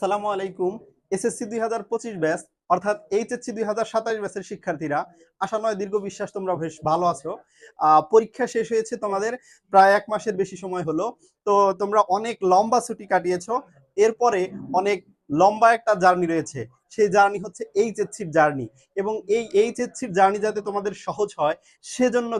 সালামু আলাইকুম। এসএসসি দুই হাজার পঁচিশ ব্যাস অর্থাৎ এইচএসসি দুই হাজার সাতাশ ব্যাসের শিক্ষার্থীরা, আশা নয়, দীর্ঘ বিশ্বাস, তোমরা বেশ ভালো আছো। পরীক্ষা শেষ হয়েছে তোমাদের, প্রায় এক মাসের বেশি সময় হলো। তো তোমরা অনেক লম্বা ছুটি কাটিয়েছো, এরপরে অনেক লম্বা একটা জার্নি রয়েছে। সেই জার্নি হচ্ছে এইচএসসির জার্নি এবং এই এইচএসসির জার্নি যাতে তোমাদের সহজ হয়, সেজন্য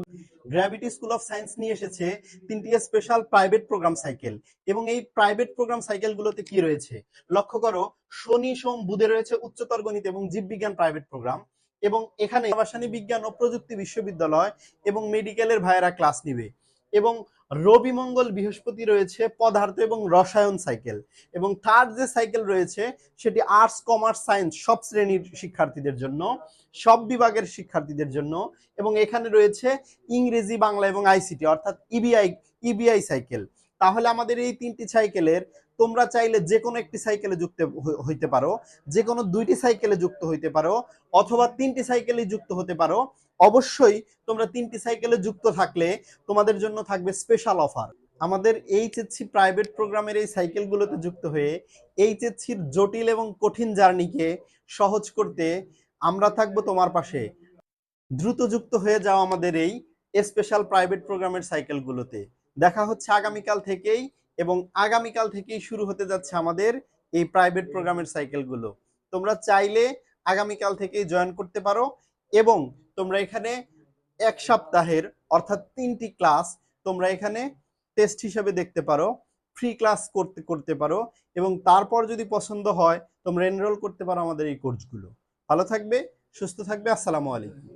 গ্র্যাভিটি স্কুল অফ সায়েন্স নিয়ে এসেছে তিনটি স্পেশাল প্রাইভেট প্রোগ্রাম সাইকেল এবং এই প্রাইভেট প্রোগ্রাম সাইকেলগুলোতে কি রয়েছে? লক্ষ্য করো, শনি, সোম, বুধে রয়েছে উচ্চতর গণিত এবং জীববিজ্ঞান প্রাইভেট প্রোগ্রাম এবং এখানে আবাসনী বিজ্ঞান ও প্রযুক্তি বিশ্ববিদ্যালয় এবং মেডিকেলের ভাইয়েরা ক্লাস নিবে এবং রবি মঙ্গল বৃহস্পতি রয়েছে পদার্থ এবং রসায়ন সাইকেল এবং থার্ড যে সাইকেল রয়েছে সেটি আর্টস, কমার্স, সায়েন্স সব শ্রেণির শিক্ষার্থীদের জন্য, সব বিভাগের শিক্ষার্থীদের জন্য এবং এখানে রয়েছে ইংরেজি, বাংলা এবং আইসিটি অর্থাৎ ইবিআই ইবিআই সাইকেল। তাহলে আমাদের এই তিনটি সাইকেলের তোমরা চাইলে যে কোনো একটি সাইকেলে যুক্ত হই- হইতে পারো যে কোনো দুইটি সাইকেলে যুক্ত হইতে পারো, অথবা তিনটি সাইকেলে যুক্ত হতে পারো, অবশ্যই তোমরা তিনটি সাইকেলে যুক্ত থাকলে তোমাদের জন্য থাকবে স্পেশাল অফার আমাদের এইচএসসি প্রাইভেট প্রোগ্রামের এই সাইকেলগুলোতে যুক্ত হয়ে এইচএসসির জটিল এবং কঠিন জার্নিকে সহজ করতে আমরা থাকব তোমার পাশে। দ্রুত যুক্ত হয়ে যাও আমাদের এই স্পেশাল প্রাইভেট প্রোগ্রামের সাইকেলগুলোতে দেখা হচ্ছে আগামীকাল থেকেই এবং আগামীকাল থেকেই শুরু হতে যাচ্ছে আমাদের এই প্রাইভেট প্রোগ্রামের সাইকেলগুলো তোমরা চাইলে আগামীকাল থেকেই জয়েন করতে পারো এবং তোমরা এখানে এক সপ্তাহের অর্থাৎ তিনটি ক্লাস তোমরা এখানে টেস্ট হিসেবে দেখতে পারো ফ্রি ক্লাস করতে করতে পারো এবং তারপর যদি পছন্দ হয় তোমরা এনরোল করতে পারো আমাদের এই কোর্সগুলো ভালো থাকবে, সুস্থ থাকবে, আসসালামু আলাইকুম।